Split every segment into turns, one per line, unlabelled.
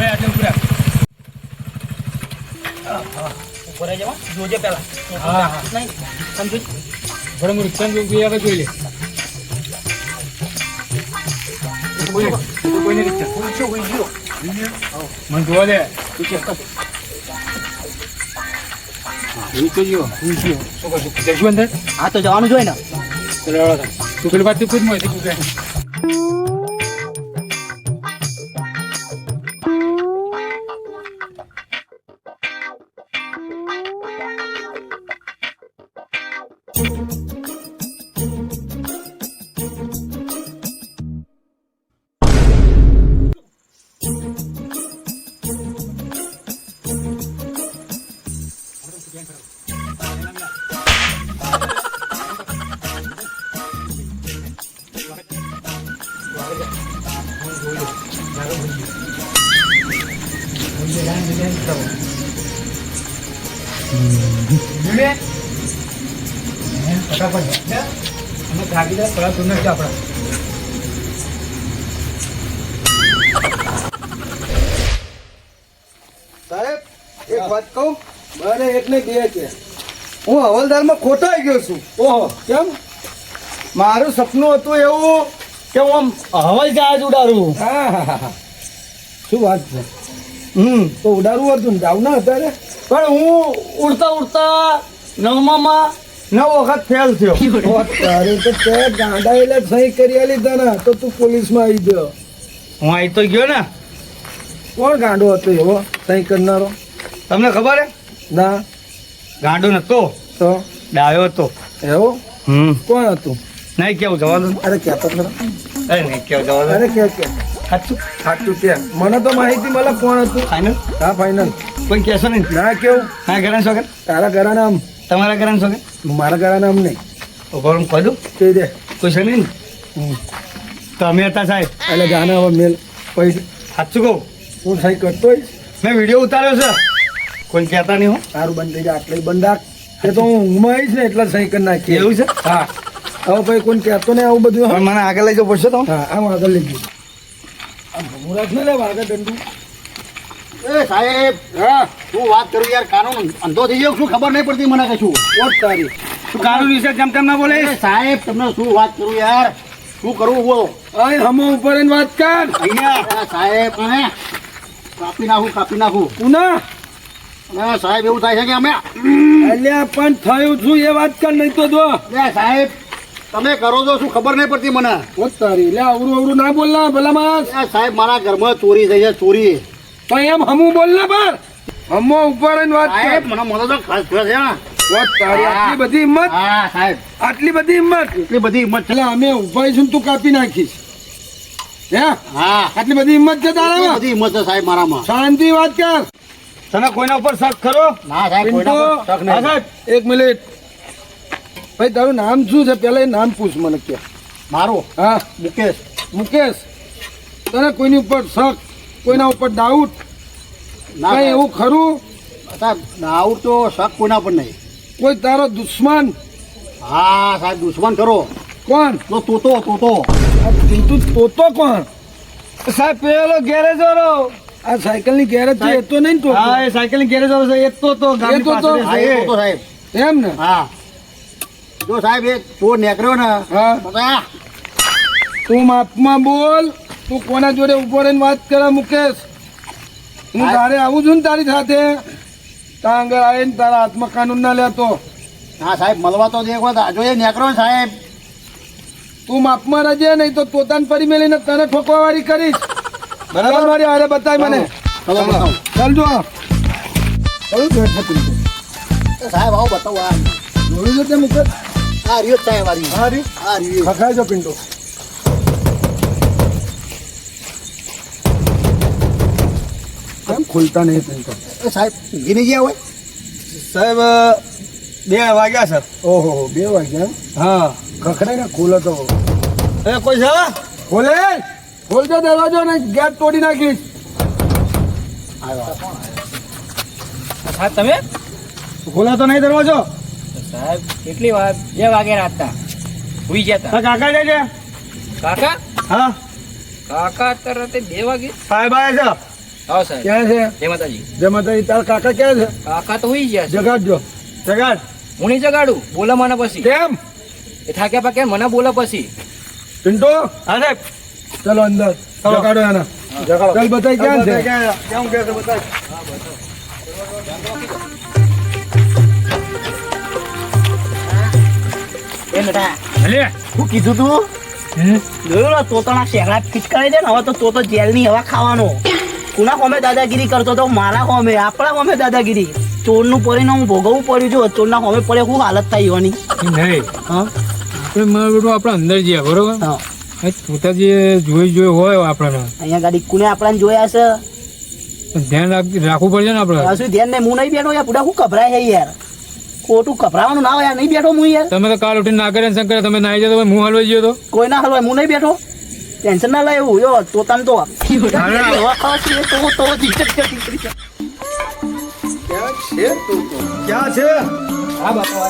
ભાઈ આટલે
ઉપર. આવી જોજે પેલા
હા, હા.
નહીં સમજુ
ભલે હું રિક્ષા જોઈ આગળ જોઈ લે કોઈ કોઈને રિક્ષા
હા તો જવાનું જોઈએ ને.
તું પેલી વાત ખુદ મોય પૂછે અમે જાય થોડા તું નથી આપણા
સાહેબ એક વાત કહું? બને એક ને બે છે. હું હવલદારમાં ખોટાઈ ગયો છું. ઓહો. કેમ? મારું સપનું હતું એવું કે હું આમ હવાઈ જહાજ ઉડાડું. હા હા હા હા. શું વાત છે? હમ તો ઉડાડવું હતું ને જાવ ના અત્યારે. પણ હું ઉડતા ઉડતા નવમામાં નવ વખત ફેલ થયો. તારે તો તે ગાંડા એટલે સહી કરી લીધા ને તો તું પોલીસમાં આવી ગયો.
હું આવી તો ગયો ને.
કોણ ગાંડો હતો એવો સહી કરનારો?
તમને ખબર હે?
ના.
ગાંડો નતો.
તો?
ડાયો હતો.
એવો?
હમ.
કોણ હતું?
નહીં કેવું જવાનું
અરે કહેતો ખરો
અરે નહીં કેવું જવાનું
અરે કે કે.
સાચું
સાચું કે મને તો માહિતી મળે કોણ હતું.
ફાઇનલ
હા ફાઇનલ
કોઈ કહેશો નહીં?
ના કેવું?
હા ઘરે શોખન
તારા ઘરના નામ
તમારા ઘણા શોખન
મારા ઘરા નામ નહીં.
ઉપર હું કહી દઉં.
કહી દે.
કોઈ છે નહીં. તમે હતા સાહેબ.
એટલે ગાના હવે મેલ. પૈસા
સાચું કહું?
હું સહી કરતો
મેં વીડિયો ઉતાર્યો છે. કોઈ કહેતા નહીં હું.
તારું બંધ થઈ જાય આટલે બંધ રાખ. એ તો હું ઊંઘમાં આવીશ ને એટલે સહી કરી નાખી
એવું છે?
હા. હવે ભાઈ કોઈ કહેતો નહીં આવું બધું.
મને આગળ લઈ જવું પડશે તો?
હા આમ આગળ લઈ ગયું આમ ભમું રાખ ને લે આગળ દંડુ
એ સાહેબ
હા
હું વાત કરું યાર કાનૂન અંધો થઈ ગયો શું ખબર નહીં પડતી મને કશું?
ઓટ તારી
તું કાનૂન વિશે જેમ તેમ ના બોલે?
સાહેબ તમને શું વાત કરું યાર? શું કરવું બોલો
અહીં હમો ઉપર એને વાત કર.
અહીંયા સાહેબ હે કાપી નાખું કાપી નાખું.
પુના
અને સાહેબ એવું થાય છે કે અમે?
અલ્યા પણ થયું છું એ વાત કર નહીં તો જો.
સાહેબ તમે કરો છો શું ખબર નહીં પડતી મને?
બહુ તારી. લે અવરું અવરું ના બોલ ના ભલા માણસ
સાહેબ મારા ઘરમાં ચોરી થઈ છે ચોરી.
તો એમ હમું બોલ ને પર હમો ઉપર વાત
સાહેબ મને મને તો ખાસ છે ને
તારી આટલી બધી હિંમત?
હા સાહેબ.
આટલી બધી હિંમત?
એટલી બધી હિંમત છે.
એટલે અમે ઉભાઈ છું તું કાપી નાખીશ. હે?
હા.
આટલી બધી હિંમત છે
એટલી
તારામાં
બધી હિંમત છે સાહેબ મારામાં.
શાંતિ વાત કર.
તને કોઈના ઉપર શક ખરો?
ના સાહેબ કોઈના પર શક નહીં.
એક મિનિટ. ભાઈ તારું નામ શું છે? પેલા એ નામ પૂછ મને કે.
મારું?
હા.
મુકેશ.
મુકેશ તને કોઈની ઉપર શક કોઈના ઉપર ડાઉટ
ના
એવું ખરું?
સાહેબ આવું તો શક કોઈના પર નહીં.
કોઈ તારો દુશ્મન?
હા સાહેબ દુશ્મન કરો
કોણ?
તો તોતો તોતો.
તું તોતો કોણ?
સાહેબ પેલો ગેરેજ વાળો.
આ સાયકલની ગેરેજ છે એ તો નહીં તો
હા એ સાયકલની ગેરેજ વાળો છે એ તો તો
એ તો સાહેબ.
એમ ને?
હા. જો સાહેબ એ ચોર નીકળ્યો ને
હા.
તો તો
તું માપમાં બોલ. તું કોના જોડે ઊભો રહીને વાત કરે મુકેશ? હું. તારે આવું છું ને તારી સાથે? ત્યાં આગળ આવીને તારા હાથમાં કાનૂન ના લેતો.
હા સાહેબ મળવા તો દેખો એ નીકળ્યો સાહેબ.
તું માપમાં રજે નહીં તો પોતાને ફરી મેલીને તને ઠોકવાવાળી કરીશ. બરાબર. મારી આરે બતાય મને.
ચલો
જો. કયું બેઠ
સાહેબ આવો બતાવો
જોયું છે તે મુકેશ?
આ રહ્યો જ સાહેબ આ રહ્યો.
હા
રહ્યો
ખખાય છો પિન્ટો કેમ ખુલતા નહીં પિન્ટો
એ સાહેબ ગીની ગયા હોય?
સાહેબ બે વાગ્યા સર
ઓહો બે વાગ્યા
હા.
ખખડે ને ખોલો તો.
એ કોઈ છે?
ખોલે ખોલજો દરવાજો ને ગેટ તોડી નાખીશ.
આવ્યો. તમે? ખોલે તો નહીં દરવાજો.
સાહેબ કેટલી વાર બે વાગે રાતના. સુઈ ગયા તા.
કાકા જાય
કાકા?
હા.
કાકા તરત બે વાગે.
સાહેબ આવે છે?
હા સાહેબ.
ક્યાં છે?
જય માતાજી.
જય માતાજી. તાર કાકા ક્યાં છે?
કાકા તો હોઈ ગયા
જગાડજો. જગાડ.
હું નહીં જગાડું બોલા મને પછી.
કેમ?
એ થાક્યા પાકે મને બોલા પછી.
પિન્ટો?
અરે
ચલો અંદર. જગાડો એના.
જગાડો.
ચાલ બતાય ક્યાં છે?
કેમ કે છે બતાય.
એ બેટા શું કીધું તું? જોયું ને તોતાના શેગડા ખીચકારી દે ને હવે તો તોતો જેલની હવા ખાવાનો. કુના કોમે દાદાગીરી કરતો તો મારા કોમે આપણા હોમે દાદાગીરી. ચોરનું પરિણામ ભોગવવું પડ્યું જો ચોરના હોમે પડે શું હાલત થઈ એવાની
નહીં.
હા?
મારું આપણે અંદર જઈએ બરોબર?
હા.
એ પોતાજી જોઈ જોઈ હોય આપણને.
અહીંયા ગાડી કુને આપણાને જોયા છે
ધ્યાન રાખ- રાખવું પડશે ને આપણે.
ત્યાં ધ્યાન નહીં હું નહીં બેઠો યાર પૂરા હું ગભરાય છે યાર. ખોટું કપરાવાનું ના હોય નહીં બેઠો હું યાર.
તમે તો કાલ ઉઠીને ના કરે શંકર તમે નાઈ જતો હું હલવાઈ ગયો તો?
કોઈ ના હલવાય હું નહીં બેઠો. ટેન્શન ના લે એવું યો તો તને તો
ક્યાં છે
હા બાપા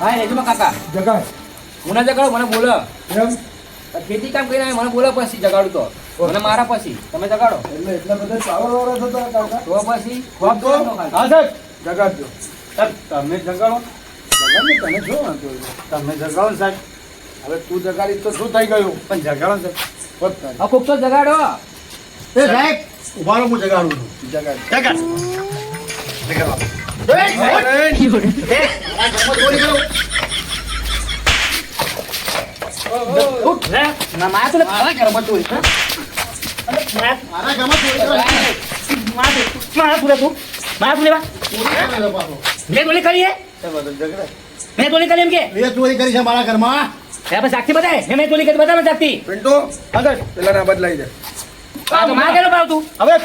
હા રેજમાં કાકા.
જગાડ.
હું ના જગાડો મને બોલો.
એમ?
ખેતી કામ કરીને મને બોલો પછી જગાડું તો. મને મારા પછી. તમે જગાડો.
એટલે એટલા બધા ચાવર વાળા થતા
તો પછી
જગાડજો.
તમે જગાડો
જગાડ ને તને શું વાંધો
તમે જગાડો સાહેબ
હવે તું જગાડી તો શું થઈ ગયું
પણ જગાડો
તારી.
હા કોક તો જગાડો
એ સાહેબ ઊભા રહો હું જગાડું છું
જગાડ
ના મારા તો મારા તું મારા તું લેવા. મેં ચોરી કરી હે? મેં ચોરી કરી એમ કે?
એ ચોરી કરી છે મારા ઘરમાં.
એ આપણે સાક્ષી બતાય મેં મેં ચોરી કરી બતાવે સાક્ષી
પિન્ટુ પેલા ના બદલાઈ દે.
આ તો મારા ઘરે પાવ તું.
હવે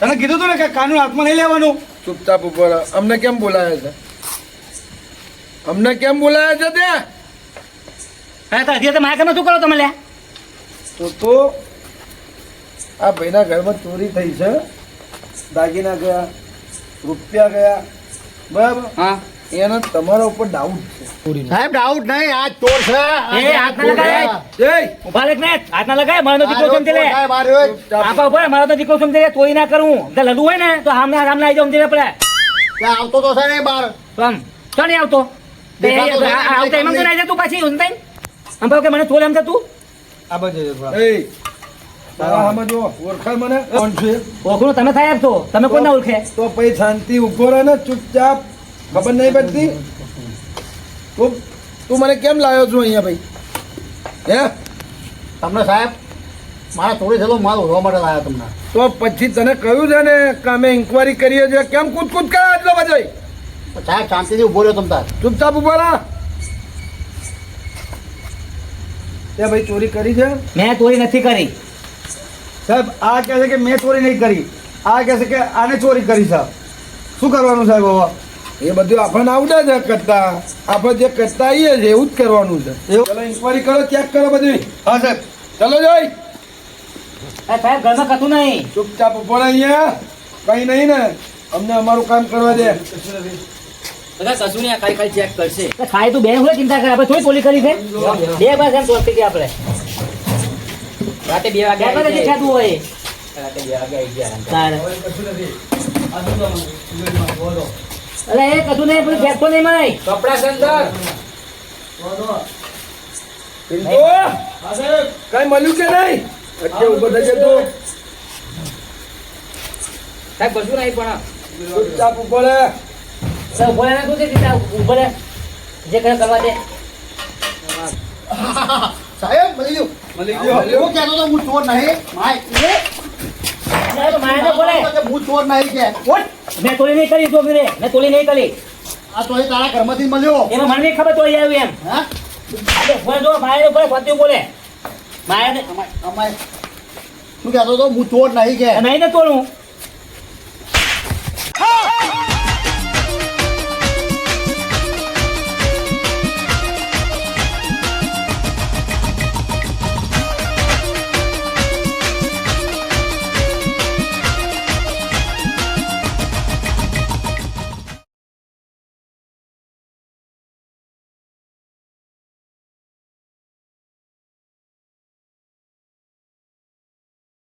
તને કીધું તું ને કે કાનૂન હાથમાં નહીં લેવાનું? ચૂપચાપ ઉપર. અમને કેમ બોલાયા છે? અમને કેમ બોલાયા છે ત્યાં
હા તો હજી તો મારા ઘરમાં શું કરો તમે લે
તો તો આ ભાઈના ઘરમાં ચોરી થઈ છે. દાગીના ગયા રૂપિયા ગયા બરાબર?
હા.
એનો તમારા ઉપર ડાઉટ છે.
સાહેબ ડાઉટ નહીં આ ચોર છે.
એ હાથ ના લગાય એ ઊભા ને હાથ ના લગાય મારો દીકરો સમજે લે.
સાહેબ, આ રહ્યો.
આપા ઉપર મારો તો દીકરો સમજે તોય ના કરું. તો લડવું હોય ને તો સામે સામે આવી જાવ સમજે લે પડે
આવતો તો છે ને બાર.
તો તો નહીં આવતો? આવતા એમ તો નહીં. જતું પાછી થઈને. આમ કે મને ચોરી એમ તું
આ બધું
એ
ઓળખું તમે થાય આપશો તમે કોણ ના ઓળખે?
તો પછી શાંતિ ઊભો રહે ને ચૂપચાપ. ખબર નહીં પડતી? તું તું મને કેમ લાવ્યો છું અહીંયા ભાઈ? હે?
તમને સાહેબ મારા થોડી થયેલો માલ ઉધવા માટે લાવ્યા તમને.
તો પછી તને કહ્યું છે ને કે અમે ઇન્કવાયરી કરીએ છીએ? કેમ કૂદ કૂદ કરે આટલો બધો?
સાહેબ શાંતિથી ઊભો રહ્યો તમતા
ચૂપચાપ ઊભો રહા. તે ભાઈ ચોરી કરી છે?
મેં ચોરી નથી કરી.
સાહેબ આ કહે છે કે મેં ચોરી નહીં કરી. આ કહે છે કે આને ચોરી કરી સાહેબ. શું કરવાનું સાહેબ હવે? એ બધું આપણને આવડે છે કરતા. આપણે જે કરતા આવીએ છીએ એવું જ કરવાનું છે. ચલો ઇન્કવાયરી કરો ચેક કરો બધું હા સાહેબ. ચલો જોઈ.
સાહેબ ઘરમાં કતું નહીં.
ચૂપચાપ ઊભો અહીંયા. કઈ નહીં ને. અમને અમારું કામ કરવા દે.
બધા આ ખાલી ખાલી ચેક કરશે.
ખાય તું બે હું ચિંતા કરે? આપણે થોડી ચોરી કરી છે? બે બસ એમ ચોરી આપણે?
રાતે બે વાગે
બે બસ
આવી
જે
જાય.
થતું હોય.
રાતે બે વાગે આવી જાય
તારે અરે એ કશું નહીં ફેંકતો નહીં માય
કપડા
સંદર કઈ મળ્યું કે નહીં? એટલે ઊભો થઈ જતો
સાહેબ કશું નહીં પણ.
ચૂપચાપ ઊભો રહે.
સર ઊભો ને તું તે ઊભો જે કરે કરવા દે.
સાહેબ મળી ગયું. એવું કહેતો તો હું ચોર નહીં.
તો તો
કે હું ચોર નહીં કે.
ઉઠ! મેં ચોરી નહીં કરી તો મેં મેં ચોરી નહીં કરી.
આ ચોરી તારા ઘરમાંથી મળ્યો.
એમાં મને નહીં ખબર ચોરી આવી એમ.
હા?
જો મારે તો બોલે ફરતી બોલે. મારે તો-
અમાય શું કહેતો તો હું ચોર નહીં કે.
નહીં ને તોડું